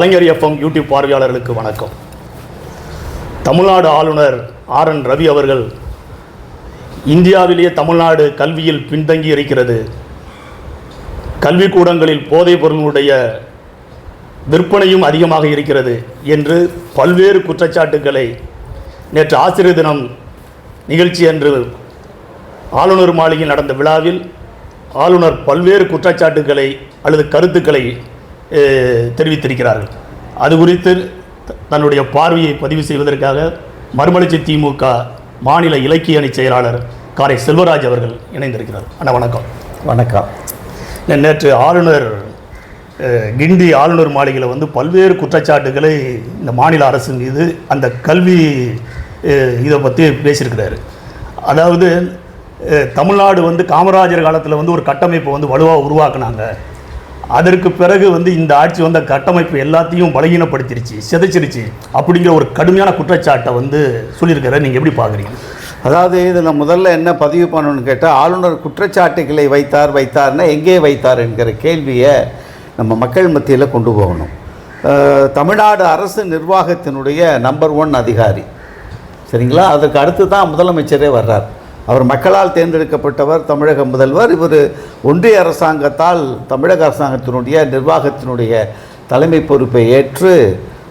கலைஞர் FM YouTube பார்வையாளர்களுக்கு வணக்கம். தமிழ்நாடு ஆளுநர் ஆர் என் ரவி அவர்கள் இந்தியாவிலேயே தமிழ்நாடு கல்வியில் பின்தங்கி இருக்கிறது. கல்விக்கூடங்களில் போதைப் பொருளுடைய விற்பனையும் அதிகமாக இருக்கிறது என்று பல்வேறு குற்றச்சாட்டுக்களை நேற்று ஆசிரியர் தினம் நிகழ்ச்சி அன்று ஆளுநர் மாளிகையில் நடந்த விழாவில் ஆளுநர் பல்வேறு குற்றச்சாட்டுக்களை அல்லது கருத்துக்களை தெரிவித்திருக்கிறார்கள். அது குறித்து த- தன்னுடைய பார்வையை பதிவு செய்வதற்காக மறுமலர்ச்சி திமுக மாநில இலக்கிய அணி செயலாளர் காரை செல்வராஜ் அவர்கள் இணைந்திருக்கிறார். அண்ணா வணக்கம். வணக்கம். நேற்று ஆளுநர் கிண்டி ஆளுநர் மாளிகையில் வந்து பல்வேறு குற்றச்சாட்டுகளை இந்த மாநில அரசு மீது அந்த கல்வி இதை பற்றி பேசியிருக்கிறாரு. அதாவது தமிழ்நாடு வந்து காமராஜர் காலத்தில் வந்து ஒரு கட்டமைப்பை வந்து வலுவாக உருவாக்குனாங்க. அதற்கு பிறகு வந்து இந்த ஆட்சி வந்த கட்டமைப்பு எல்லாத்தையும் பலகீனப்படுத்திருச்சு சிதைச்சிருச்சு அப்படிங்கிற ஒரு கடுமையான குற்றச்சாட்டை வந்து சொல்லியிருக்கிற நீங்கள் எப்படி பார்க்குறீங்க? அதாவது இதில் முதல்ல என்ன பதிவு பண்ணணும்னு கேட்டால் ஆளுநர் குற்றச்சாட்டுகளை வைத்தார் வைத்தார்னா எங்கே வைத்தார் என்கிற கேள்வியை நம்ம மக்கள் மத்தியில் கொண்டு போகணும். தமிழ்நாடு அரசு நிர்வாகத்தினுடைய நம்பர் ஒன் அதிகாரி. சரிங்களா? அதற்கு அடுத்து தான் முதலமைச்சரே வர்றார். அவர் மக்களால் தேர்ந்தெடுக்கப்பட்டவர் தமிழக முதல்வர். இவர் ஒன்றிய அரசாங்கத்தால் தமிழக அரசாங்கத்தினுடைய நிர்வாகத்தினுடைய தலைமை பொறுப்பை ஏற்று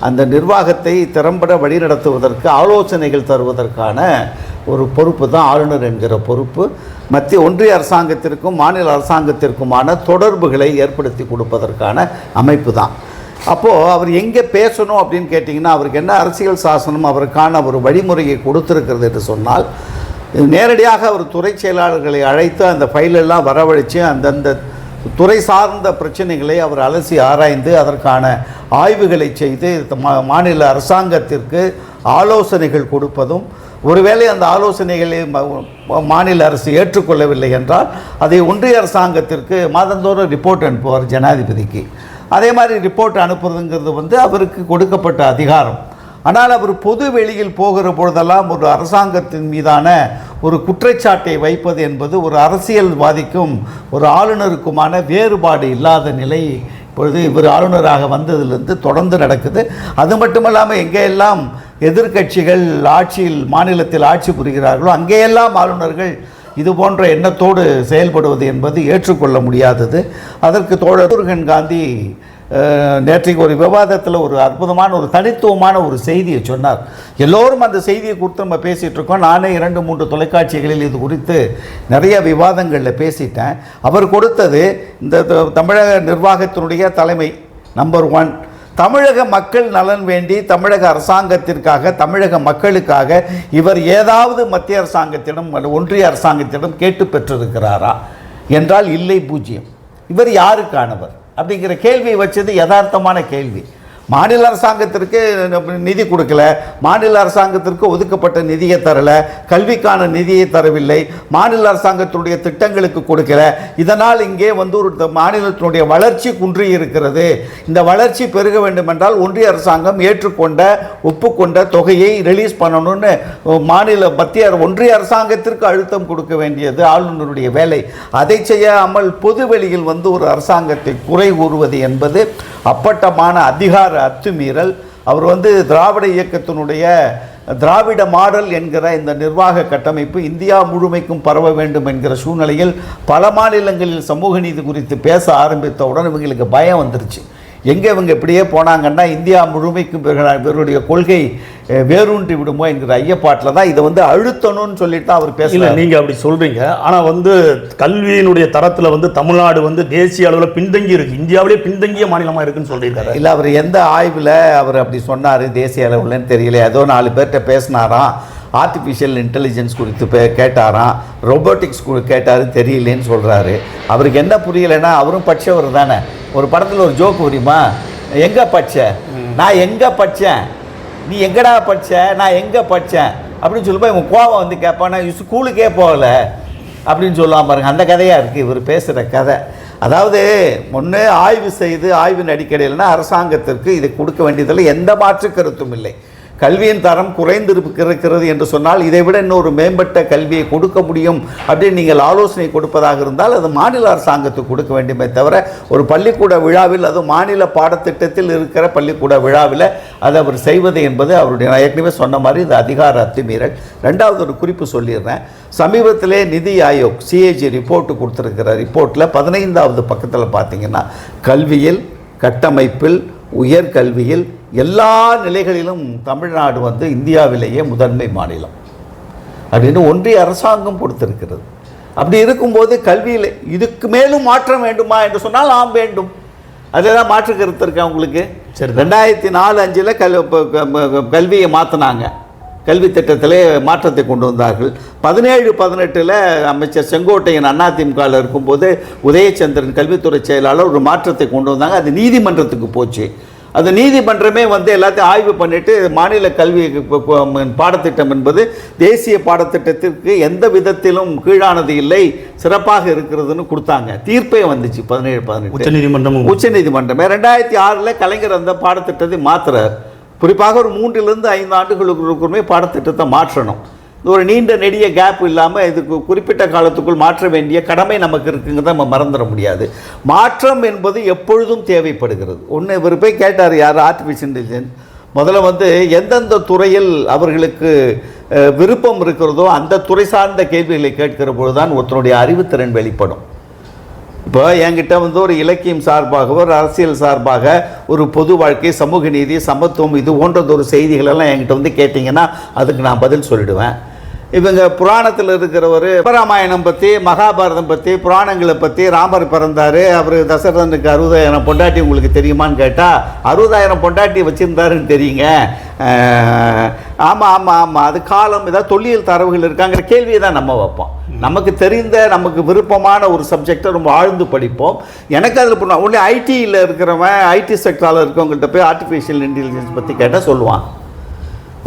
அந்த நிர்வாகத்தை திறம்பட வழிநடத்துவதற்கு ஆலோசனைகள் தருவதற்கான ஒரு பொறுப்பு தான் ஆளுநர் என்கிற பொறுப்பு. மத்திய ஒன்றிய அரசாங்கத்திற்கும் மாநில அரசாங்கத்திற்குமான தொடர்புகளை ஏற்படுத்தி கொடுப்பதற்கான அமைப்பு தான். அப்போது அவர் எங்கே பேசணும் அப்படின்னு கேட்டிங்கன்னா அவருக்கு என்ன அரசியல் சாசனம் அவருக்கான ஒரு வழிமுறையை கொடுத்துருக்கிறது என்று சொன்னால் நேரடியாக அவர் துறை செயலாளர்களை அழைத்து அந்த ஃபைலெல்லாம் வரவழைச்சு அந்தந்த துறை சார்ந்த பிரச்சனைகளை அவர் அலசி ஆராய்ந்து அதற்கான ஆய்வுகளை செய்து மா- மாநில அரசாங்கத்திற்கு ஆலோசனைகள் கொடுப்பதும் ஒருவேளை அந்த ஆலோசனைகளை மாநில அரசு ஏற்றுக்கொள்ளவில்லை என்றால் அதை ஒன்றிய அரசாங்கத்திற்கு மாதந்தோறும் ரிப்போர்ட் அனுப்புவார் ஜனாதிபதிக்கு. அதே மாதிரி ரிப்போர்ட் அனுப்புறதுங்கிறது வந்து அவருக்கு கொடுக்கப்பட்ட அதிகாரம். ஆனால் அவர் பொது வெளியில் போகிற பொழுதெல்லாம் ஒரு அரசாங்கத்தின் மீதான ஒரு குற்றச்சாட்டை வைப்பது என்பது ஒரு அரசியல்வாதிக்கும் ஒரு ஆளுநருக்குமான வேறுபாடு இல்லாத நிலை இப்பொழுது இவர் ஆளுநராக வந்ததிலிருந்து தொடர்ந்து நடக்குது. அது மட்டுமல்லாமல் எங்கேயெல்லாம் எதிர்க்கட்சிகள் ஆட்சியில் மாநிலத்தில் ஆட்சி புரிகிறார்களோ அங்கேயெல்லாம் ஆளுநர்கள் இது போன்ற எண்ணத்தோடு செயல்படுவது என்பது ஏற்றுக்கொள்ள முடியாதது. அதற்கு தோழர் முருகன் காந்தி நேற்றைக்கு ஒரு விவாதத்தில் ஒரு அற்புதமான ஒரு தனித்துவமான ஒரு செய்தியை சொன்னார். எல்லோரும் அந்த செய்தியை குறித்து நம்ம பேசிகிட்ருக்கோம் நானே இரண்டு மூன்று தொலைக்காட்சிகளில் இது குறித்து நிறைய விவாதங்களில் பேசிட்டேன். அவர் கொடுத்தது இந்த த- தமிழக நிர்வாகத்தினுடைய தலைமை நம்பர் ஒன் தமிழக மக்கள் நலன் வேண்டி தமிழக அரசாங்கத்திற்காக தமிழக மக்களுக்காக இவர் ஏதாவது மத்திய அரசாங்கத்திடம் ஒன்றிய அரசாங்கத்திடம் கேட்டு பெற்றிருக்கிறாரா? என்றால் இல்லை பூஜ்ஜியம். இவர் யாருக்கானவர்? அப்படிங்கிற கேள்வியை வச்சது யதார்த்தமான கேள்வி. மாநில அரசாங்கத்திற்கு நிதி கொடுக்கல. மாநில அரசாங்கத்திற்கு ஒதுக்கப்பட்ட நிதியை தரல. கல்விக்கான நிதியை தரவில்லை. மாநில அரசாங்கத்தினுடைய திட்டங்களுக்கு கொடுக்கல. இதனால் இங்கே வந்து ஒரு மாநிலத்தினுடைய வளர்ச்சி குன்றி இருக்கிறது. இந்த வளர்ச்சி பெருக வேண்டுமென்றால் ஒன்றிய அரசாங்கம் ஏற்றுக்கொண்ட ஒப்புக்கொண்ட தொகையை ரிலீஸ் பண்ணணும்னு மாநில மத்திய ஒன்றிய அரசாங்கத்திற்கு அழுத்தம் கொடுக்க வேண்டியது ஆளுநருடைய வேலை. அதை செய்யாமல் பொது வெளியில் வந்து ஒரு அரசாங்கத்தை குறை கூறுவது என்பது அப்பட்டமான அதிகார அத்துமீறல். அவர் வந்து திராவிட இயக்கத்தினுடைய திராவிட மாடல் என்கிற இந்த நிர்வாக கட்டமைப்பு இந்தியா முழுமைக்கும் பரவ வேண்டும் என்கிற சூழ்நிலையில் பல மாநிலங்களில் சமூக நீதி குறித்து பேச ஆரம்பித்தவுடன் இவங்களுக்கு பயம் வந்துருச்சு. எங்கே இவங்க இப்படியே போனாங்கன்னா இந்தியா முழுமைக்கும் இவர்களுடைய இவருடைய கொள்கை வேரூன்றி விடுமோ என்கிற ஐயப்பாட்டில் தான் இதை வந்து அழுத்தணும்னு சொல்லிட்டு தான் அவர் பேசல நீங்கள் அப்படி சொல்கிறீங்க ஆனால் வந்து கல்வியினுடைய தரத்தில் வந்து தமிழ்நாடு வந்து தேசிய அளவில் பின்தங்கி இருக்கு. இந்தியாவிலே பின்தங்கிய மாநிலமாக இருக்குன்னு சொல்லியிருக்காரு இல்லை அவர் எந்த ஆய்வில் அவர் அப்படி சொன்னார் தேசிய அளவில்னு தெரியல ஏதோ நாலு பேர்கிட்ட பேசினாராம். ஆர்டிஃபிஷியல் இன்டெலிஜென்ஸ் குறித்து பே கேட்டாராம். ரோபோட்டிக்ஸ் கேட்டாரு தெரியலேன்னு சொல்கிறாரு அவருக்கு என்ன புரியலைன்னா அவரும் படிச்சவர் தானே. ஒரு படத்தில் ஒரு ஜோக் புரியுமா? எங்கே படிச்ச? நான் எங்கே படித்தேன் நீ எங்கடா படிச்ச? நான் எங்கே படித்தேன் அப்படின்னு சொல்லும்போது இவன் கோவம் வந்து கேட்பான் நான் ஸ்கூலுக்கே போகல. அப்படின்னு சொல்லுவான் பாருங்கள் அந்த கதையாக இருக்குது இவர் பேசுகிற கதை. அதாவது ஒன்று ஆய்வு செய்து ஆய்வின் அடிப்படையில்னா அரசாங்கத்திற்கு இதை கொடுக்க வேண்டியதில் எந்த மாற்று கருத்தும் இல்லை. கல்வியின் தரம் குறைந்திருக்கிறது என்று சொன்னால் இதை விட இன்னொரு மேம்பட்ட கல்வியை கொடுக்க முடியும் அப்படின்னு நீங்கள் ஆலோசனை கொடுப்பதாக இருந்தால் அது மாநில அரசாங்கத்துக்கு கொடுக்க வேண்டுமே தவிர ஒரு பள்ளிக்கூட விழாவில் அது மாநில பாடத்திட்டத்தில் இருக்கிற பள்ளிக்கூட விழாவில் அதை அவர் செய்வது என்பது அவருடைய நான் ஏற்கனவே சொன்ன மாதிரி இது அதிகார அத்துமீறல். ரெண்டாவது ஒரு குறிப்பு சொல்லிடுறேன். சமீபத்திலே நிதி ஆயோக் சிஏஜி ரிப்போர்ட்டு கொடுத்துருக்கிற ரிப்போர்ட்டில் பதினைந்தாவது பக்கத்தில் பார்த்தீங்கன்னா கல்வியில் கட்டமைப்பில் உயர்கல்வியில் எல்லா நிலைகளிலும் தமிழ்நாடு வந்து இந்தியாவிலேயே முதன்மை மாநிலம். அப்படின்னு ஒன்றிய அரசாங்கம் கொடுத்திருக்கிறது. அப்படி இருக்கும்போது கல்வியில் இதுக்கு மேலும் மாற்றம் வேண்டுமா என்று சொன்னால் ஆம் வேண்டும். அதுதான் மாற்று கருத்து இருக்கா உங்களுக்கு? சரி. ரெண்டாயிரத்தி நாலு அஞ்சில் கல் கல்வியை மாற்றினாங்க கல்வி திட்டத்திலே மாற்றத்தை கொண்டு வந்தார்கள். பதினேழு பதினெட்டில் அமைச்சர் செங்கோட்டையன் அதிமுகவில் இருக்கும்போது உதயச்சந்திரன் கல்வித்துறை செயலாளர் ஒரு மாற்றத்தை கொண்டு வந்தாங்க. அது நீதிமன்றத்துக்கு போச்சு. அது நீதிமன்றமே வந்து எல்லாத்தையும் ஆய்வு பண்ணிட்டு மாநில கல்வி பாடத்திட்டம் என்பது தேசிய பாடத்திட்டத்திற்கு எந்த விதத்திலும் கீழானது இல்லை சிறப்பாக இருக்கிறதுன்னு கொடுத்தாங்க. தீர்ப்பே வந்துச்சு பதினேழு பதினெட்டு. உச்சநீதிமன்றமும் உச்சநீதிமன்றமே. ரெண்டாயிரத்தி ஆறில் கலைஞர் அந்த பாடத்திட்டத்தை மாத்துறார். குறிப்பாக ஒரு மூன்றிலிருந்து ஐந்து ஆண்டுகளுக்குமே பாடத்திட்டத்தை மாற்றணும். ஒரு நீண்ட நெடிய கேப் இல்லாமல் இதுக்கு குறிப்பிட்ட காலத்துக்குள் மாற்ற வேண்டிய கடமை நமக்கு இருக்குங்கிறத நம்ம மறந்துட முடியாது. மாற்றம் என்பது எப்பொழுதும் தேவைப்படுகிறது. ஒன்று இவர் போய் கேட்டார் யார் ஆர்டிஃபிஷியல் இன்டெலிஜென்ஸ் முதல்ல வந்து எந்தெந்த துறையில் அவர்களுக்கு விருப்பம் இருக்கிறதோ அந்த துறை சார்ந்த கேள்விகளை கேட்கிற பொழுதுதான் ஒருத்தனுடைய அறிவுத்திறன் வெளிப்படும். இப்போ என்கிட்ட வந்து ஒரு இலக்கியம் சார்பாக ஒரு அரசியல் சார்பாக ஒரு பொது வாழ்க்கை சமூக நீதி சமத்துவம் இது போன்றது ஒரு செய்திகள் என்கிட்ட வந்து கேட்டிங்கன்னா அதுக்கு நான் பதில் சொல்லிடுவேன். இவங்க புராணத்தில் இருக்கிறவர் சிவராமாயணம் பற்றி மகாபாரதம் பற்றி புராணங்களை பற்றி ராமர் பிறந்தார் அவர் தசரதனுக்கு அறுபதாயிரம் பொண்டாட்டி உங்களுக்கு தெரியுமான்னு கேட்டால் அறுபதாயிரம் பொண்டாட்டி வச்சுருந்தாருன்னு தெரியுங்க. ஆமாம் ஆமாம் ஆமாம் அது காலம் ஏதாவது தொல்லியல் தரவுகள் இருக்காங்கிற கேள்வியை தான் நம்ம வைப்போம். நமக்கு தெரிந்த நமக்கு விருப்பமான ஒரு சப்ஜெக்டை ரொம்ப ஆழ்ந்து படிப்போம். எனக்கு அதில் பண்ண ஒன்று ஐடியில் இருக்கிறவன் ஐடி செக்டரில் இருக்கவங்கள்ட்ட போய் ஆர்டிஃபிஷியல் இன்டெலிஜென்ஸ் பற்றி கேட்டால் சொல்லுவான்.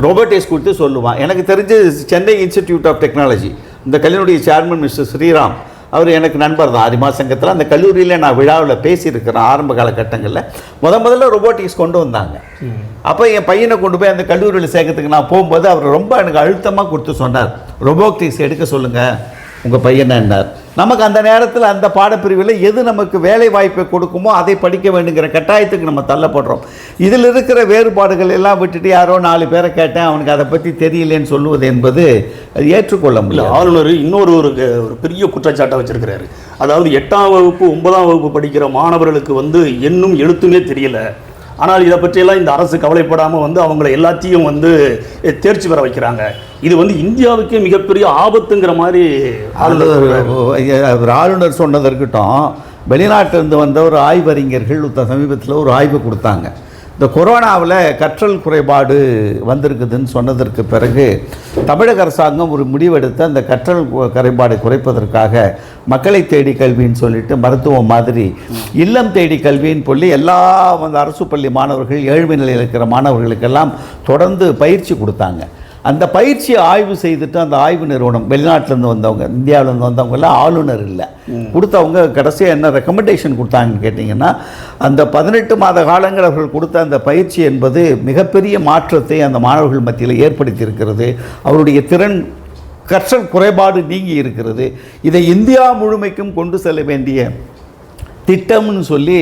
ரோபோட்டிக்ஸ் கொடுத்து சொல்லுவான் எனக்கு தெரிஞ்ச சென்னை இன்ஸ்டிடியூட் ஆஃப் டெக்னாலஜி இந்த கல்லூரிய சேர்மன் மிஸ்டர் ஸ்ரீராம். அவர் எனக்கு நண்பர் தான். ஆதிமா சங்கத்தில் அந்த கல்லூரியில் நான் விழாவில் பேசியிருக்கிறேன் ஆரம்ப காலகட்டங்களில் முத முதல்ல ரொபோட்டிக்ஸ் கொண்டு வந்தாங்க. அப்போ என் பையனை கொண்டு போய் அந்த கல்லூரியில் சேர்க்கறதுக்கு நான் போகும்போது அவர் ரொம்ப எனக்கு அழுத்தமாக கொடுத்து சொன்னார். ரொபோட்டிக்ஸ் எடுக்க சொல்லுங்கள் உங்கள் பையனை என்னார் நமக்கு அந்த நேரத்தில் அந்த பாடப்பிரிவில் எது நமக்கு வேலை வாய்ப்பை கொடுக்குமோ அதை படிக்க வேண்டுங்கிற கட்டாயத்துக்கு நம்ம தள்ளப்படுறோம். இதில் இருக்கிற வேறுபாடுகள் எல்லாம் விட்டுட்டு யாரோ நாலு பேரை கேட்டேன் அவனுக்கு அதை பற்றி தெரியலேன்னு சொல்லுவது என்பது அது ஏற்றுக்கொள்ள முடியல ஆளுநர் இன்னொரு ஒரு ஒரு பெரிய குற்றச்சாட்டை வச்சிருக்கிறாரு. அதாவது எட்டாம் வகுப்பு ஒன்பதாம் வகுப்பு படிக்கிற மாணவர்களுக்கு வந்து என்னும் எழுத்துமே தெரியல. ஆனால் இதை பற்றியெல்லாம் இந்த அரசு கவலைப்படாமல் வந்து அவங்கள எல்லாத்தையும் வந்து தேர்ச்சி பெற வைக்கிறாங்க. இது வந்து இந்தியாவுக்கே மிகப்பெரிய ஆபத்துங்கிற மாதிரி ஆளுநர் சொன்னது இருக்கட்டும் வெளிநாட்டிலிருந்து வந்த ஒரு ஆய்வறிஞர்கள் சமீபத்தில் ஒரு ஆய்வு கொடுத்தாங்க. இந்த கொரோனாவில் கற்றல் குறைபாடு வந்திருக்குதுன்னு சொன்னதற்கு பிறகு தமிழக அரசாங்கம் ஒரு முடிவெடுத்து அந்த கற்றல் குறைபாடை குறைப்பதற்காக மக்களை தேடி கல்வின்னு சொல்லிட்டு மருத்துவம் மாதிரி இல்லம் தேடி கல்வின்னு சொல்லி எல்லா வந்து அரசு பள்ளி மாணவர்கள் ஏழ்மை நிலையில் இருக்கிற மாணவர்களுக்கெல்லாம் தொடர்ந்து பயிற்சி கொடுத்தாங்க. அந்த பயிற்சியை ஆய்வு செய்துட்டு அந்த ஆய்வு நிறுவனம் வெளிநாட்டிலேருந்து வந்தவங்க இந்தியாவிலேருந்து வந்தவங்க எல்லாம் ஆளுநர் இல்லை. கொடுத்தவங்க கடைசியாக என்ன ரெக்கமெண்டேஷன் கொடுத்தாங்கன்னு கேட்டிங்கன்னா அந்த பதினெட்டு மாத காலங்கள் அவர்கள் கொடுத்த அந்த பயிற்சி என்பது மிகப்பெரிய மாற்றத்தை அந்த மாணவர்கள் மத்தியில் ஏற்படுத்தி இருக்கிறது அவருடைய திறன் கற்றல் குறைபாடு நீங்கி இருக்கிறது. இதை இந்தியா முழுமைக்கும் கொண்டு செல்ல வேண்டிய திட்டம்னு சொல்லி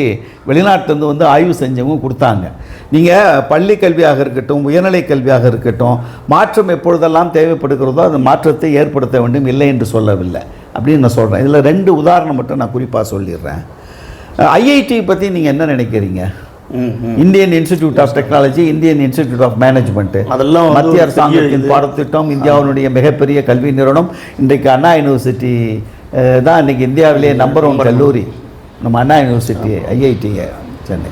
வெளிநாட்டிலேருந்து வந்து ஆய்வு செஞ்சவங்க கொடுத்தாங்க. நீங்கள் பள்ளி கல்வியாக இருக்கட்டும் உயர்நிலை கல்வியாக இருக்கட்டும் மாற்றம் எப்பொழுதெல்லாம் தேவைப்படுகிறதோ அந்த மாற்றத்தை ஏற்படுத்த வேண்டும் இல்லை என்று சொல்லவில்லை அப்படின்னு நான் சொல்கிறேன் இதில் ரெண்டு உதாரணம் மட்டும் நான் குறிப்பாக சொல்லிடுறேன். ஐஐடி பற்றி நீங்கள் என்ன நினைக்கிறீங்க. Indian institute of technology Indian institute of management அதெல்லாம் மத்திய அரசாங்கத்தின் பாடத்திட்டம் இந்தியாவினுடைய மிகப்பெரிய கல்வி நிறுவனம். இன்றைக்கு அண்ணா யூனிவர்சிட்டி தான் இன்னைக்கு இந்தியாவிலேயே நம்பர் ஒன் கல்லூரி. நம்ம அண்ணா யூனிவர்சிட்டி ஐஐடி சென்னை.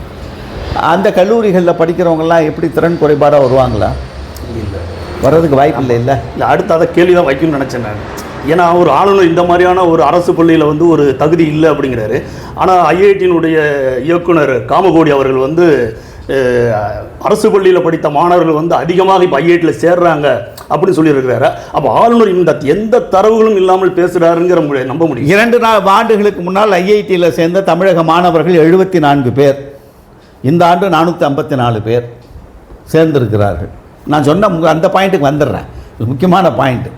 அந்த கல்லூரிகளில் படிக்கிறவங்கலாம் எப்படி திறன் குறைபாடாக வருவாங்களா? இல்லை. வர்றதுக்கு வாய்ப்பு இல்லை இல்லை? இல்லை அடுத்து அதை கேள்வி தான் வைக்கணும்னு நினச்சேன் நான். ஏன்னா ஒரு ஆளுநர் இந்த மாதிரியான ஒரு அரசு பள்ளியில் வந்து ஒரு தகுதி இல்லை அப்படிங்கிறாரு. ஆனால் ஐஐடியினுடைய இயக்குனர் காமகோடி அவர்கள் வந்து அரசு பள்ளியில் படித்த மாணவர்கள் வந்து அதிகமாக இப்போ ஐஐடியில் சேர்றாங்க அப்படின்னு சொல்லியிருக்கிறாரு. அப்போ ஆளுநர் இந்த எந்த தரவுகளும் இல்லாமல் பேசுகிறாருங்கிற நம்ப முடியும். இரண்டு நாள் ஆண்டுகளுக்கு முன்னால் ஐஐடியில் சேர்ந்த தமிழக மாணவர்கள் எழுபத்தி நான்கு பேர். இந்த ஆண்டு நானூற்றி ஐம்பத்தி நாலு பேர் சேர்ந்திருக்கிறார்கள். நான் சொன்ன அந்த பாயிண்ட்டுக்கு வந்துடுறேன். முக்கியமான பாயிண்ட்.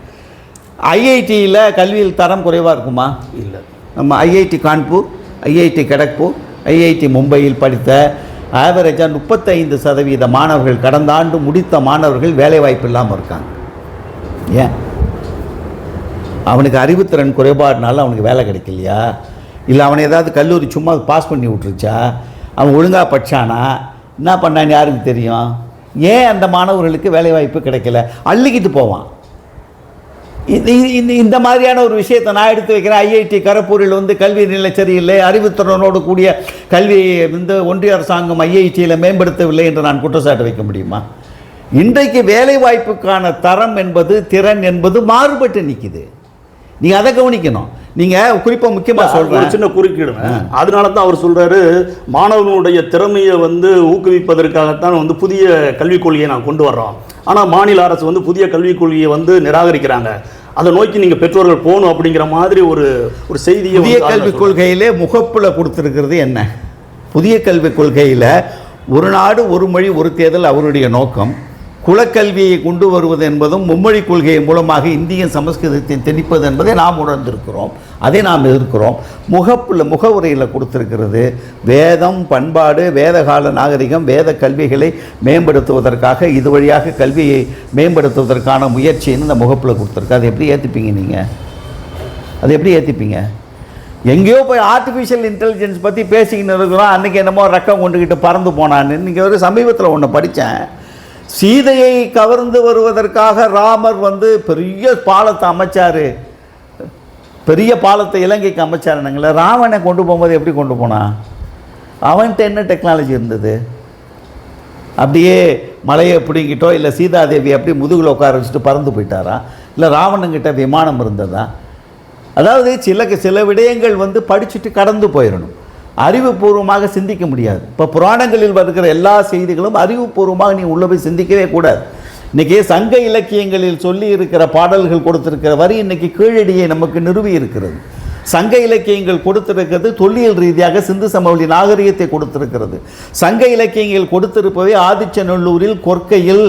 ஐஐடியில் கல்வியில் தரம் குறைவாக இருக்குமா? இல்லை. நம்ம IIT Kanpur IIT Kharagpur IIT மும்பையில் படித்த ஆவரேஜாக முப்பத்தைந்து சதவீத மாணவர்கள் கடந்த ஆண்டு முடித்த மாணவர்கள் வேலைவாய்ப்பு இல்லாமல் இருக்காங்க. ஏன்? அவனுக்கு அறிவுத்திறன் குறைபாடுனால அவனுக்கு வேலை கிடைக்கலையா? இல்லை அவனை ஏதாவது கல்லூரி சும்மா பாஸ் பண்ணி விட்ருச்சா அவன் ஒழுங்காக படிச்சானா? என்ன பண்ணான்னு யாருக்கு தெரியும்? ஏன் அந்த மாணவர்களுக்கு வேலைவாய்ப்பு கிடைக்கல? அள்ளிக்கிட்டு போவான். இந்த இந்த இந்த மாதிரியான ஒரு விஷயத்தை நான் எடுத்து வைக்கிறேன். ஐஐடி கரப்பூரில் வந்து கல்வி நிலை சரியில்லை. அறிவுத்திறனோடு கூடிய கல்வியை வந்து ஒன்றிய அரசாங்கம் ஐஐடியில் மேம்படுத்தவில்லை என்று நான் குற்றச்சாட்டு வைக்க முடியுமா? இன்றைக்கு வேலைவாய்ப்புக்கான தரம் என்பது திறன் என்பது மாறுபட்டு நிற்கிது நீங்கள் அதை கவனிக்கணும். நீங்கள் குறிப்பாக முக்கியமாக ஒரு சொல்கிறேன் சின்ன குறுக்கிடுவேன் அதனால தான் அவர் சொல்றாரு மாணவர்களுடைய திறமையை வந்து ஊக்குவிப்பதற்காகத்தான் வந்து புதிய கல்விக் கொள்கையை நான் கொண்டு வர்றோம். ஆனா மாநில அரசு வந்து புதிய கல்விக் கொள்கையை வந்து நிராகரிக்கிறாங்க. அதை நோக்கி நீங்க பெற்றோர்கள் போகணும் அப்படிங்கிற மாதிரி ஒரு ஒரு செய்தியை புதிய கல்விக் கொள்கையிலே முகப்புல கொடுத்திருக்கிறது என்ன? புதிய கல்விக் கொள்கையில் ஒரு நாடு ஒரு மொழி ஒரு தேர்தல் அவருடைய நோக்கம். குலக்கல்வியை கொண்டு வருவது என்பதும் மும்மொழி கொள்கை மூலமாக இந்திய சமஸ்கிருதத்தை திணிப்பது என்பதை நாம் உணர்ந்திருக்கிறோம். அதை நாம் எதிர்க்கிறோம். முகப்புல முகவுரையில் கொடுத்திருக்கிறது வேதம் பண்பாடு வேதகால நாகரிகம் வேத கல்விகளை மேம்படுத்துவதற்காக இது வழியாக கல்வியை மேம்படுத்துவதற்கான முயற்சின்னு இந்த முகப்பில் கொடுத்துருக்கு. அதை எப்படி ஏற்றுப்பீங்க நீங்கள் அதை எப்படி ஏற்றுப்பீங்க எங்கேயோ போய் ஆர்டிஃபிஷியல் இன்டெலிஜென்ஸ் பற்றி பேசிக்கின்னு இருக்கிறோம். அன்றைக்கி என்னமோ ரக்கம் கொண்டுக்கிட்டு பறந்து போனான்னு. இன்றைக்கி ஒரு சமீபத்தில் ஒன்று படித்தேன் சீதையை கவர்ந்து வருவதற்காக ராமர் வந்து பெரிய பாலத்தை அமைச்சார். பெரிய பாலத்தை இலங்கைக்கு அமைச்சாருனுங்களே ராவனை கொண்டு போகும்போது எப்படி கொண்டு போனான் அவன்கிட்ட என்ன டெக்னாலஜி இருந்தது? அப்படியே மலையை பிடிங்கிட்டோ இல்லை சீதாதேவி அப்படி முதுகில் உட்கார வச்சுட்டு பறந்து போயிட்டாரா? இல்லை ராவணங்கிட்ட விமானம் இருந்ததா? அதாவது சில சில விடயங்கள் வந்து படிச்சுட்டு கடந்து போயிடணும் அறிவுபூர்வமாக சிந்திக்க முடியாது. இப்போ புராணங்களில் வருகிற எல்லா செய்திகளும் அறிவுபூர்வமாக நீ உள்ளே போய் சிந்திக்கவே கூடாது. இன்றைக்கி சங்க இலக்கியங்களில் சொல்லி இருக்கிற பாடல்கள் கொடுத்திருக்கிற வரி இன்னைக்கு கீழடியை நமக்கு நிறுவி இருக்கிறது. சங்க இலக்கியங்கள் கொடுத்திருக்கிறது தொல்லியல் ரீதியாக சிந்து சமவெளி நாகரிகத்தை கொடுத்திருக்கிறது. சங்க இலக்கியங்கள் கொடுத்திருப்பவை ஆதிச்சநல்லூரில் கொற்கையில்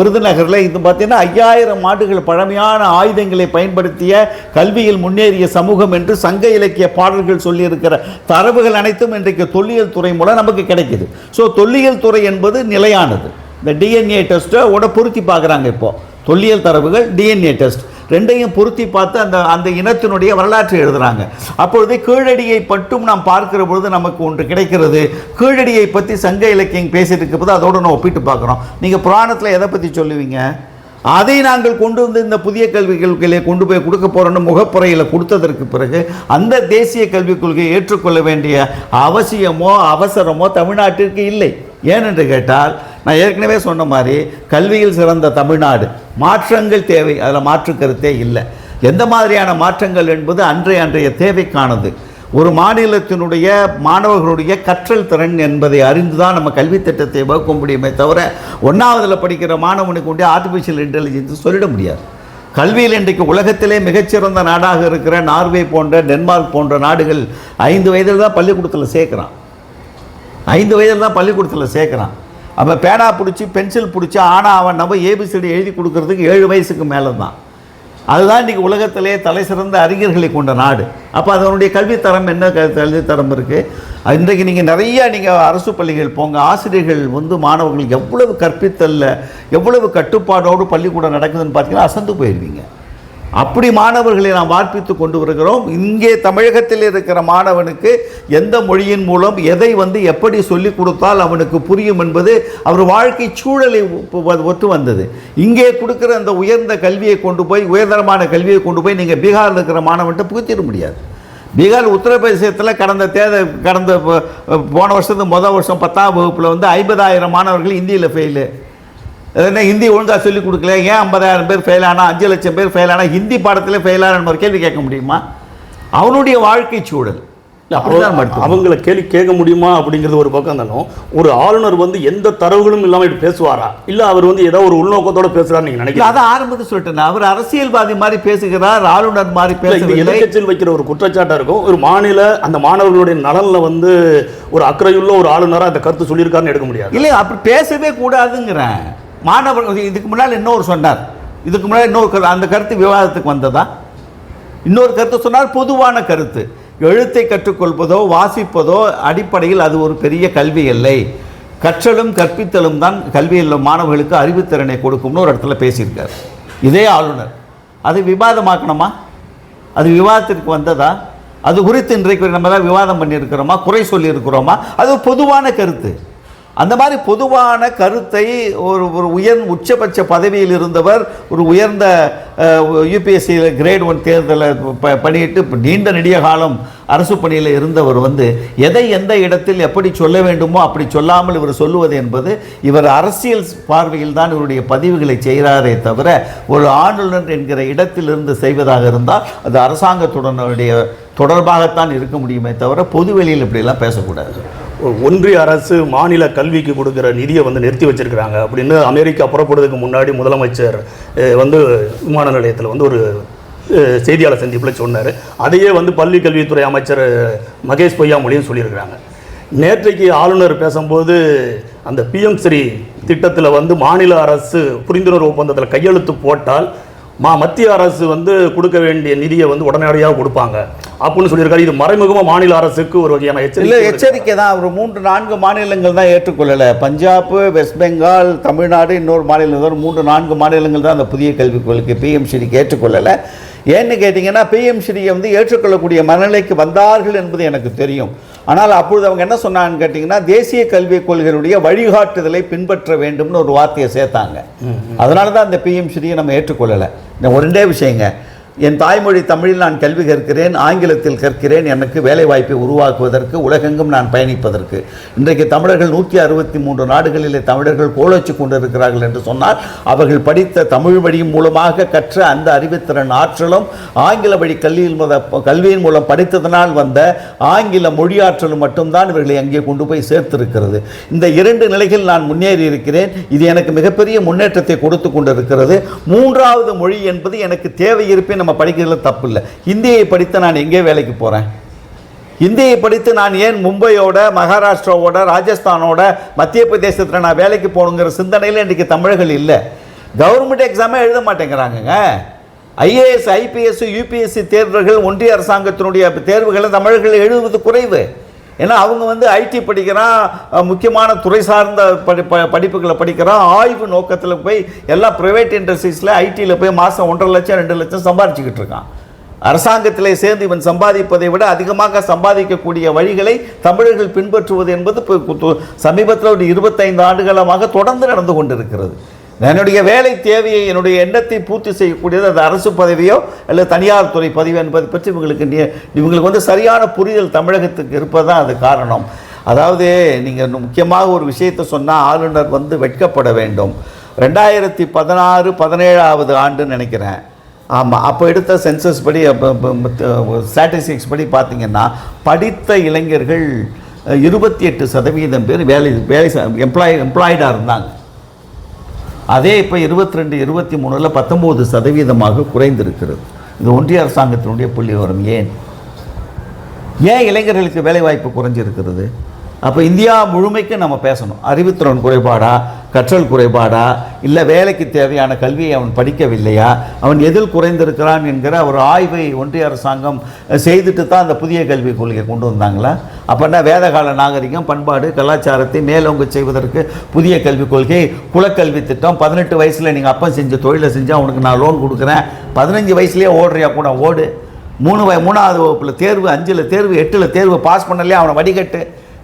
விருதுநகரில். இது பார்த்தீங்கன்னா ஐயாயிரம் ஆண்டுகள் பழமையான ஆயுதங்களை பயன்படுத்திய கல்வியில் முன்னேறிய சமூகம் என்று சங்க இலக்கிய பாடல்கள் சொல்லியிருக்கிற தரவுகள் அனைத்தும் இன்றைக்கு தொல்லியல் துறை மூலம் நமக்கு கிடைக்குது. ஸோ தொல்லியல் துறை என்பது நிலையானது. இந்த டிஎன்ஏ டெஸ்ட்டை உட பொருத்தி பார்க்குறாங்க இப்போ. தொல்லியல் தரவுகள் டிஎன்ஏ டெஸ்ட் ரெண்டையும் பொருத்தி பார்த்து அந்த அந்த இனத்தினுடைய வரலாற்றை எழுதுகிறாங்க அப்பொழுது கீழடியை மட்டும் நாம் பார்க்கிற பொழுது நமக்கு ஒன்று கிடைக்கிறது. கீழடியை பற்றி சங்க இலக்கியம் பேசிட்டு இருக்கப்போது அதோடு நான் ஒப்பிட்டு பார்க்குறோம். நீங்கள் புராணத்தில் எதை பற்றி சொல்லுவீங்க? அதை நாங்கள் கொண்டு வந்து இந்த புதிய கல்விக் கொள்கையிலே கொண்டு போய் கொடுக்க போகிறோன்னு முகப்புறையில் கொடுத்ததற்கு பிறகு அந்த தேசிய கல்விக் கொள்கையை ஏற்றுக்கொள்ள வேண்டிய அவசியமோ அவசரமோ தமிழ்நாட்டிற்கு இல்லை. ஏனென்று கேட்டால் நான் ஏற்கனவே சொன்ன மாதிரி கல்வியில் சிறந்த தமிழ்நாடு. மாற்றங்கள் தேவை. அதில் மாற்று கருத்தே இல்லை. எந்த மாதிரியான மாற்றங்கள் என்பது அன்றைய அன்றைய தேவைக்கானது. ஒரு மாநிலத்தினுடைய மாணவர்களுடைய கற்றல் திறன் என்பதை அறிந்து தான் நம்ம கல்வி திட்டத்தை வகுக்க முடியுமே தவிர ஒன்றாவதில் படிக்கிற மாணவனுக்கு உடைய ஆர்டிஃபிஷியல் இன்டெலிஜென்ஸ் சொல்லிட முடியாது. கல்வியில் இன்றைக்கு உலகத்திலே மிகச்சிறந்த நாடாக இருக்கிற நார்வே போன்ற டென்மார்க் போன்ற நாடுகள் ஐந்து வயதில் தான் பள்ளிக்கூடத்தில் சேர்க்குறான். ஐந்து வயதில் தான் பள்ளிக்கூடத்தில் சேர்க்குறான். அவன் பேனா பிடிச்சி பென்சில் பிடிச்சி ஆனால் அவன் நம்ம ஏபிசிடி எழுதி கொடுக்கறதுக்கு ஏழு வயசுக்கு மேலே தான் அதுதான் இன்றைக்கி உலகத்திலே தலை சிறந்த அறிஞர்களை கொண்ட நாடு. அப்போ அதனுடைய கல்வித்தரம் என்ன? க- கல்வித்தரம் இருக்குது இன்றைக்கு நீங்கள் நிறையா நீங்கள் அரசு பள்ளிகள் போங்க ஆசிரியர்கள் வந்து மாணவர்கள் எவ்வளவு கற்பித்தல்ல எவ்வளவு கட்டுப்பாடோடு பள்ளிக்கூடம் நடக்குதுன்னு பார்த்தீங்கன்னா அசந்து போயிடுவீங்க அப்படி மாணவர்களை நாம் வார்ப்பித்து கொண்டு வருகிறோம். இங்கே தமிழகத்தில் இருக்கிற மாணவனுக்கு எந்த மொழியின் மூலம் எதை வந்து எப்படி சொல்லிக் கொடுத்தால் அவனுக்கு புரியும் என்பது அவர் வாழ்க்கை சூழலை வ- ஒத்து வந்தது. இங்கே கொடுக்குற அந்த உயர்ந்த கல்வியை கொண்டு போய் உயர்தரமான கல்வியை கொண்டு போய் நீங்கள் பீகாரில் இருக்கிற மாணவன்கிட்ட புகுத்திட முடியாது. பீகார் உத்தரப்பிரதேசத்தில் கடந்த தேத கடந்த போன வருஷத்துக்கு முதல் வருஷம் பத்தாம் வகுப்பில் வந்து ஐம்பதாயிரம் மாணவர்கள் இந்தியில் ஃபெயிலு என்ன ஹிந்தி ஒழுங்காக சொல்லிக் கொடுக்கல ஏன் ஐம்பதாயிரம் பேர் ஃபெயில் ஆனா அஞ்சு லட்சம் பேர் ஃபெயில் ஆனா ஹிந்தி பாடத்தில் ஃபெயில் ஆன ஒரு கேள்வி கேட்க முடியுமா? அவனுடைய வாழ்க்கை சூழல். அவங்கள கேள்வி கேட்க முடியுமா அப்படிங்கிறது ஒரு பக்கம் இருந்தாலும் ஒரு ஆளுநர் வந்து எந்த தரவுகளும் இல்லாம இப்படி பேசுவாரா? இல்ல அவர் வந்து ஏதோ ஒரு உள்நோக்கத்தோட பேசுறாரு நீங்க நினைக்கிறீங்க? அதான் ஆரம்பத்தில் சொல்லிட்டேன் அவர் அரசியல்வாதி மாதிரி பேசுகிறார் ஆளுநர் மாதிரி பேசவில்லை. எதிர்க்கட்சியில் வைக்கிற ஒரு குற்றச்சாட்டா இருக்கும். ஒரு மாநில அந்த மாணவர்களுடைய நலன்ல வந்து ஒரு அக்கறையுள்ள ஒரு ஆளுநரா அந்த கருத்து சொல்லியிருக்காருன்னு எடுக்க முடியாது. இல்லை அப்படி பேசவே கூடாதுங்கிறேன். மாணவர் இதுக்கு முன்னால் இன்னொரு சொன்னார். இதுக்கு முன்னால் இன்னொரு கரு- அந்த கருத்து விவாதத்துக்கு வந்ததா? இன்னொரு கருத்து சொன்னால் பொதுவான கருத்து. எழுத்தை கற்றுக்கொள்வதோ வாசிப்பதோ அடிப்படையில் அது ஒரு பெரிய கல்வி இல்லை. கற்றலும் கற்பித்தலும் தான் கல்வியில் மாணவர்களுக்கு அறிவுத்திறனை கொடுக்கும்னு ஒரு இடத்துல பேசியிருக்கார். இதே ஆளுநர். அது விவாதமாக்கணுமா? அது விவாதத்திற்கு வந்ததா? அது குறித்து இன்றைக்கு நம்ம தான் விவாதம் பண்ணியிருக்கிறோமா? குறை சொல்லியிருக்கிறோமா? அது பொதுவான கருத்து. அந்த மாதிரி பொதுவான கருத்தை ஒரு ஒரு உயர் உச்சபட்ச பதவியில் இருந்தவர் ஒரு உயர்ந்த யூபிஎஸ்சியில் கிரேட் ஒன் தேர்தலை ப பணியிட்டு நீண்ட நெடிய காலம் அரசு பணியில் இருந்தவர் வந்து எதை எந்த இடத்தில் எப்படி சொல்ல வேண்டுமோ அப்படி சொல்லாமல் இவர் சொல்லுவது என்பது இவர் அரசியல் பார்வையில் தான் இவருடைய பதிவுகளை செய்கிறாரே தவிர ஒரு ஆளுநர் என்கிற இடத்திலிருந்து செய்வதாக இருந்தால் அது அரசாங்கத்துடனுடைய தொடர்பாகத்தான் இருக்க முடியுமே தவிர பொதுவெளியில் இப்படியெல்லாம் பேசக்கூடாது. ஒன்றிய அரசு மாநில கல்விக்கு கொடுக்குற நிதியை வந்து நிறுத்தி வச்சிருக்கிறாங்க அப்படின்னு அமெரிக்கா புறப்படுறதுக்கு முன்னாடி முதலமைச்சர் வந்து விமான நிலையத்தில் வந்து ஒரு செய்தியாளர் சந்திப்பில் சொன்னார். அதையே வந்து பள்ளி கல்வித்துறை அமைச்சர் மகேஷ் பொய்யாமொழியும் சொல்லியிருக்கிறாங்க. நேற்றைக்கு ஆளுநர் பேசும்போது அந்த பிஎம் ஸ்ரீ திட்டத்தில் வந்து மாநில அரசு புரிந்துணர்வு ஒப்பந்தத்தில் கையெழுத்து போட்டால் மா மத்திய அரசு வந்து கொடுக்க வேண்டிய நிதியை வந்து உடனடியாக கொடுப்பாங்க. அப்படின்னு சொல்லியிருக்காரு. இது மறைமுகமாக மாநில அரசுக்கு ஒரு வகையான எச்சரிக்கை எச்சரிக்கை தான். ஒரு மூன்று நான்கு மாநிலங்கள் தான் ஏற்றுக்கொள்ளலை. பஞ்சாப் வெஸ்ட் பெங்கால் தமிழ்நாடு இன்னொரு மாநிலம். மூன்று நான்கு மாநிலங்கள் தான் அந்த புதிய கல்விக் கொள்கை பிஎம் ஸ்ரீக்கு ஏற்றுக்கொள்ளலை. ஏன்னு கேட்டிங்கன்னா பிஎம் ஸ்ரீயை வந்து ஏற்றுக்கொள்ளக்கூடிய மனநிலைக்கு வந்தார்கள் என்பது எனக்கு தெரியும். ஆனால் அப்பொழுது அவங்க என்ன சொன்னாங்கன்னு கேட்டிங்கன்னா தேசிய கல்விக் கொள்கையினுடைய வழிகாட்டுதலை பின்பற்ற வேண்டும்னு ஒரு வார்த்தையை சேர்த்தாங்க. அதனால தான் அந்த பிஎம் ஸ்ரீயை நம்ம ஏற்றுக்கொள்ளலை. இந்த ஒன்றே விஷயங்க. என் தாய்மொழி தமிழில் நான் கல்வி கற்கிறேன் ஆங்கிலத்தில் கற்கிறேன் எனக்கு வேலைவாய்ப்பை உருவாக்குவதற்கு உலகெங்கும் நான் பயணிப்பதற்கு. இன்றைக்கு தமிழர்கள் நூற்றி அறுபத்தி மூன்று நாடுகளிலே தமிழர்கள் கோலச்சு கொண்டிருக்கிறார்கள் என்று சொன்னால் அவர்கள் படித்த தமிழ் வழி மூலமாக கற்ற அந்த அறிவுத்திறன் ஆற்றலும் ஆங்கில வழி கல்வியின் கல்வியின் மூலம் படித்ததனால் வந்த ஆங்கில மொழியாற்றலும் மட்டும்தான் இவர்களை அங்கே கொண்டு போய் சேர்த்திருக்கிறது. இந்த இரண்டு நிலைகள் நான் முன்னேறி இருக்கிறேன். இது எனக்கு மிகப்பெரிய முன்னேற்றத்தை கொடுத்து கொண்டிருக்கிறது. மூன்றாவது மொழி என்பது எனக்கு தேவை இருப்பேன் நம்ம படிக்கிறதுல தப்பு இல்லை ஹிந்தியை படித்து நான் எங்கே வேலைக்கு போகிறேன் ஹிந்தியை படித்து நான் ஏன் மும்பையோட மகாராஷ்டிராவோட ராஜஸ்தானோட மத்திய பிரதேசத்தில் நான் வேலைக்கு போகணுங்கிற சிந்தனையில் இன்றைக்கி தமிழர்கள் இல்லை. கவர்மெண்ட் எக்ஸாமே எழுத மாட்டேங்கிறாங்கங்க. ஐஏஎஸ் ஐபிஎஸ் யூபிஎஸ்சி தேர்வுகள் ஒன்றிய அரசாங்கத்தினுடைய தேர்வுகளை தமிழர்கள் எழுதுவது குறைவு. ஏன்னா அவங்க வந்து ஐடி படிக்கிறான் முக்கியமான துறை சார்ந்த படி ப- படிப்புகளை படிக்கிறான். ஆய்வு நோக்கத்தில் போய் எல்லா ப்ரைவேட் இண்டஸ்ட்ரீஸில் ஐடியில் போய் மாதம் ஒன்றரை லட்சம் ரெண்டு லட்சம் சம்பாரிச்சுக்கிட்டு இருக்கான். அரசாங்கத்திலே சேர்ந்து இவன் சம்பாதிப்பதை விட அதிகமாக சம்பாதிக்கக்கூடிய வழிகளை தமிழர்கள் பின்பற்றுவது என்பது இப்போ சமீபத்தில் ஒரு இருபத்தைந்து ஆண்டுகாலமாக தொடர்ந்து நடந்து கொண்டிருக்கிறது. என்னுடைய வேலை தேவையை என்னுடைய எண்ணத்தை பூர்த்தி செய்யக்கூடியது அது அரசு பதவியோ அல்லது தனியார் துறை பதவியோ என்பதை பற்றி இவங்களுக்கு இவங்களுக்கு வந்து சரியான புரிதல் தமிழகத்துக்கு இருப்பது தான் அது காரணம். அதாவது நீங்கள் முக்கியமாக ஒரு விஷயத்தை சொன்னால் ஆளுநர் வந்து வெட்கப்பட வேண்டும். ரெண்டாயிரத்தி பதினாறு பதினேழாவது ஆண்டுன்னு நினைக்கிறேன். ஆமாம் அப்போ எடுத்த சென்சஸ் படி ஸ்டாட்டிஸ்டிக்ஸ் படி பார்த்தீங்கன்னா படித்த இளைஞர்கள் இருபத்தி எட்டு சதவீதம் பேர் வேலை வேலை எம்ப்ளாய் எம்ப்ளாய்டாக இருந்தாங்க. அதே இப்போ இருபத்தி ரெண்டு இருபத்தி மூணில் பத்தொம்போது சதவீதமாக குறைந்திருக்கிறது. இது ஒன்றிய அரசாங்கத்தினுடைய புள்ளி வரும் ஏன்? ஏன் இளைஞர்களுக்கு வேலைவாய்ப்பு குறைஞ்சிருக்கிறது? அப்போ இந்தியா முழுமைக்கும் நம்ம பேசணும். அறிவுத்திறன் குறைபாடா? கற்றல் குறைபாடா? இல்லை வேலைக்கு தேவையான கல்வியை அவன் படிக்கவில்லையா? அவன் எதில் குறைந்திருக்கிறான் என்கிற ஒரு ஆய்வை ஒன்றிய அரசாங்கம் செய்துட்டு தான் அந்த புதிய கல்விக் கொள்கையை கொண்டு வந்தாங்களா? அப்போனா வேதகால நாகரிகம் பண்பாடு கலாச்சாரத்தை மேலோங்க செய்வதற்கு புதிய கல்விக் கொள்கை குலக்கல்வி திட்டம் பதினெட்டு வயசில் நீங்கள் அப்பா செஞ்ச தொழிலை செஞ்சால் அவனுக்கு நான் லோன் கொடுக்குறேன். பதினஞ்சு வயசுலேயே ஓடுறியா கூட? ஓடு. மூணு வய மூணாவது வகுப்பில் தேர்வு அஞ்சில் தேர்வு எட்டில் தேர்வு பாஸ் பண்ணலையே? அவனை வடிகட்டு.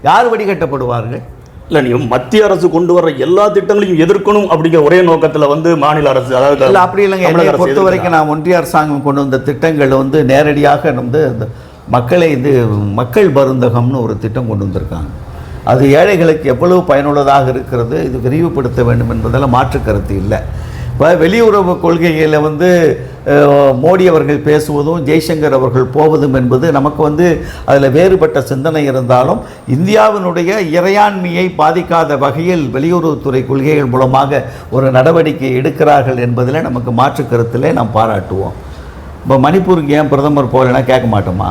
யார் வடிகட்டப்படுவார்கள்? இல்லை நீங்கள் மத்திய அரசு கொண்டு வர்ற எல்லா திட்டங்களையும் எதிர்க்கணும் அப்படிங்கிற ஒரே நோக்கத்தில் வந்து மாநில அரசு அதாவது இல்லை அப்படி இல்லைங்க. பொறுத்த வரைக்கும். நான் ஒன்றிய அரசாங்கம் கொண்டு வந்த திட்டங்கள் வந்து நேரடியாக வந்து இந்த மக்களை இது மக்கள் மருந்தகம்னு ஒரு திட்டம் கொண்டு வந்திருக்காங்க. அது ஏழைகளுக்கு எவ்வளவு பயனுள்ளதாக இருக்கிறது இது விரிவுபடுத்த வேண்டும் என்பதில் மாற்று கருத்து இல்லை. இப்போ வெளியுறவு கொள்கையில் வந்து மோடி அவர்கள் பேசுவதும் ஜெய்சங்கர் அவர்கள் போவதும் என்பது நமக்கு வந்து அதில் வேறுபட்ட சிந்தனை இருந்தாலும் இந்தியாவினுடைய இறையாண்மையை பாதிக்காத வகையில் வெளியுறவுத்துறை கொள்கைகள் மூலமாக ஒரு நடவடிக்கை எடுக்கிறார்கள் என்பதில் நமக்கு மாற்று கருத்திலே நாம் பாராட்டுவோம். இப்போ மணிப்பூருக்கு ஏன் பிரதமர் போகலைன்னா கேட்க மாட்டோமா?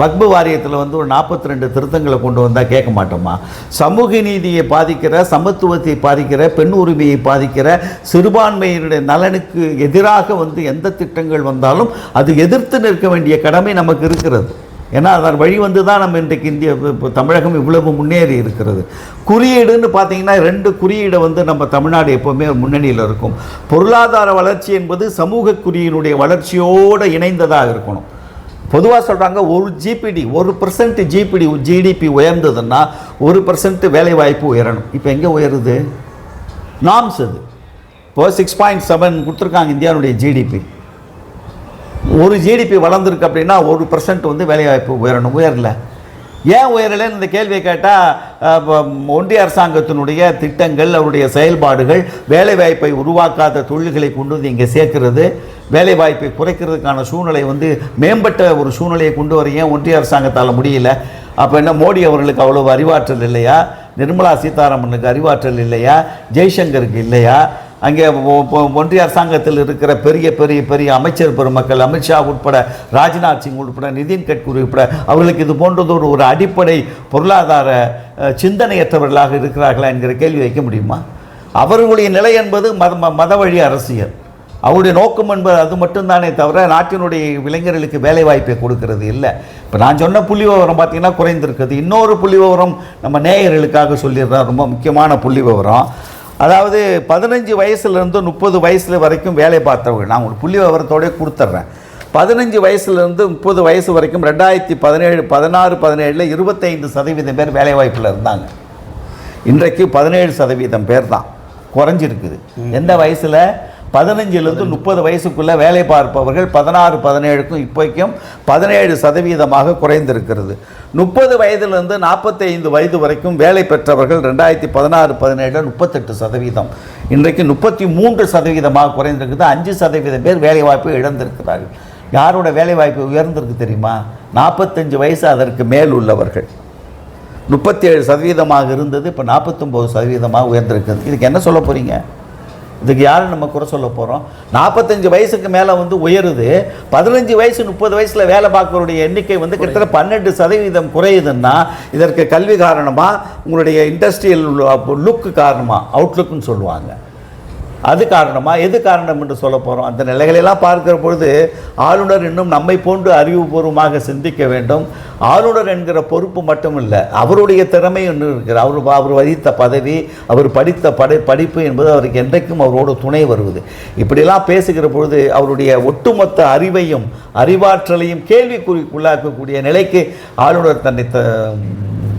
வக்பு வாரியத்தில் வந்து ஒரு நாற்பத்தி ரெண்டு திருத்தங்களை கொண்டு வந்தால் கேட்க மாட்டோமா? சமூக நீதியை பாதிக்கிற சமத்துவத்தை பாதிக்கிற பெண் உரிமையை பாதிக்கிற சிறுபான்மையினுடைய நலனுக்கு எதிராக வந்து எந்த திட்டங்கள் வந்தாலும் அது எதிர்த்து நிற்க வேண்டிய கடமை நமக்கு இருக்கிறது. ஏன்னா அதன் வழி வந்து தான் நம்ம இன்றைக்கு இந்திய இப்போ தமிழகம் இவ்வளவு முன்னேறி இருக்கிறது. குறியீடுன்னு பார்த்தீங்கன்னா ரெண்டு குறியீடை வந்து நம்ம தமிழ்நாடு எப்போவுமே முன்னணியில் இருக்கும். பொருளாதார வளர்ச்சி என்பது சமூக குறியினுடைய வளர்ச்சியோடு இணைந்ததாக இருக்கணும். பொதுவாக சொல்கிறாங்க ஒரு ஜிபிடி ஒரு பர்சன்ட் ஜிபிடி ஜிடிபி உயர்ந்ததுன்னா ஒரு பர்சன்ட் வேலைவாய்ப்பு உயரணும். இப்போ எங்கே உயருது? நாம்ஸ் அது. இப்போ சிக்ஸ் பாயிண்ட் செவன் கொடுத்துருக்காங்க இந்தியாவுடைய ஜிடிபி ஒரு ஜிடிபி வளர்ந்துருக்கு அப்படின்னா ஒரு பர்சன்ட் வந்து வேலைவாய்ப்பு உயரணும். உயரல. ஏன் உயரலைன்னு இந்த கேள்வியை கேட்டால் ஒன்றிய அரசாங்கத்தினுடைய திட்டங்கள் அவருடைய செயல்பாடுகள் வேலைவாய்ப்பை உருவாக்காத தொழில்களை கொண்டு வந்து இங்கே சேர்க்கிறது. வேலைவாய்ப்பை குறைக்கிறதுக்கான சூழ்நிலை வந்து மேம்பட்ட ஒரு சூழ்நிலையை கொண்டு வர ஏன் ஒன்றிய அரசாங்கத்தால் முடியல. அப்போ என்ன மோடி அவர்களுக்கு அவ்வளவு அறிவாற்றல் இல்லையா? நிர்மலா சீதாராமனுக்கு அறிவாற்றல் இல்லையா? ஜெய்சங்கருக்கு இல்லையா? அங்கே ஒன்றிய அரசாங்கத்தில் இருக்கிற பெரிய பெரிய பெரிய அமைச்சர் பெருமக்கள் அமித்ஷா உட்பட ராஜ்நாத் சிங் உட்பட நிதின் கட்கரி உட்பட அவர்களுக்கு இது போன்றதோடு ஒரு அடிப்படை பொருளாதார சிந்தனையற்றவர்களாக இருக்கிறார்களா என்கிற கேள்வி வைக்க முடியுமா? அவர்களுடைய நிலை என்பது மத ம- மத வழி அரசியல். அவருடைய நோக்கம் என்பது அது மட்டும்தானே தவிர நாட்டினுடைய இளைஞர்களுக்கு வேலை வாய்ப்பை கொடுக்கிறது இல்லை. இப்போ நான் சொன்ன புள்ளி விவரம் பார்த்தீங்கன்னா குறைந்திருக்குது இன்னொரு புள்ளி விவரம் நம்ம நேயர்களுக்காக சொல்லிடுறேன் ரொம்ப முக்கியமான புள்ளி விவரம் அதாவது பதினஞ்சு வயசுலேருந்து முப்பது வயசுல வரைக்கும் வேலை பார்த்தவங்க நான் உங்களுக்கு புள்ளி விவரத்தோடய கொடுத்துட்றேன். பதினஞ்சு வயசுலேருந்து முப்பது வயசு வரைக்கும் ரெண்டாயிரத்தி பதினேழு பதினாறு பதினேழில் இருபத்தைந்து சதவீதம் பேர் வேலைவாய்ப்பில் இருந்தாங்க. இன்றைக்கு பதினேழு சதவீதம் பேர் தான் குறைஞ்சிருக்குது எந்த வயசில்? பதினஞ்சிலிருந்து முப்பது வயசுக்குள்ளே வேலை பார்ப்பவர்கள் பதினாறு பதினேழுக்கும் இப்போக்கும் பதினேழு சதவீதமாக குறைந்திருக்கிறது. முப்பது வயதிலிருந்து நாற்பத்தைந்து வயது வரைக்கும் வேலை பெற்றவர்கள் ரெண்டாயிரத்தி பதினாறு பதினேழில் முப்பத்தெட்டு சதவீதம். இன்றைக்கு முப்பத்தி மூன்று சதவீதமாக குறைந்திருக்குது. அஞ்சு சதவீதம் பேர் வேலைவாய்ப்பு இழந்திருக்கிறார்கள். யாரோட வேலைவாய்ப்பு உயர்ந்திருக்கு தெரியுமா? நாற்பத்தஞ்சு வயசு அதற்கு மேல் உள்ளவர்கள். முப்பத்தி ஏழு சதவீதமாக இருந்தது இப்போ நாற்பத்தொம்போது சதவீதமாக உயர்ந்திருக்குது. இதுக்கு என்ன சொல்ல போகிறீங்க இதுக்கு யாரும் நம்ம குறை சொல்ல போகிறோம் நாற்பத்தஞ்சு வயசுக்கு மேலே வந்து உயருது. பதினஞ்சு வயசு முப்பது வயசில் வேலை பார்க்கறவருடைய எண்ணிக்கை வந்து கிட்டத்தட்ட பன்னெண்டு சதவீதம் குறையுதுன்னா இதற்கு கல்வி காரணமாக உங்களுடைய இண்டஸ்ட்ரியல் லுக்கு காரணமாக அவுட்லுக்குன்னு சொல்லுவாங்க. அது காரணமாக எது காரணம் என்று சொல்ல போகிறோம் அந்த நிலைகளெல்லாம் பார்க்கிற பொழுது ஆளுநர் இன்னும் நம்மை போன்று அறிவுபூர்வமாக சிந்திக்க வேண்டும். ஆளுநர் என்கிற பொறுப்பு மட்டும் இல்லை அவருடைய திறமை ஒன்று இருக்கிற அவர் அவர் வகித்த பதவி அவர் படித்த படை படிப்பு என்பது அவருக்கு என்றைக்கும் அவரோட துணை வருவது. இப்படியெல்லாம் பேசுகிற பொழுது அவருடைய ஒட்டுமொத்த அறிவையும் அறிவாற்றலையும் கேள்விக்குறிக்குள்ளாக்கக்கூடிய நிலைக்கு ஆளுநர் தன்னை த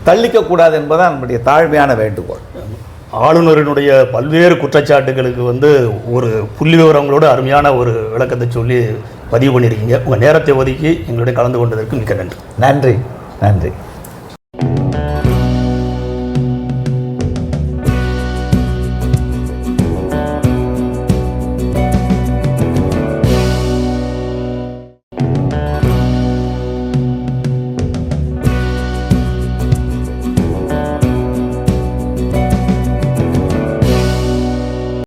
தள்ளிக்கக்கூடாது என்பதான் நம்முடைய தாழ்மையான வேண்டுகோள். ஆளுநரினுடைய பல்வேறு குற்றச்சாட்டுகளுக்கு வந்து ஒரு புள்ளி விவரங்களோடு அருமையான ஒரு விளக்கத்தை சொல்லி பதிவு பண்ணியிருக்கீங்க. உங்கள் நேரத்தை ஒதுக்கி எங்களுடைய கலந்து கொண்டதற்கு மிக்க நன்றி. நன்றி. நன்றி.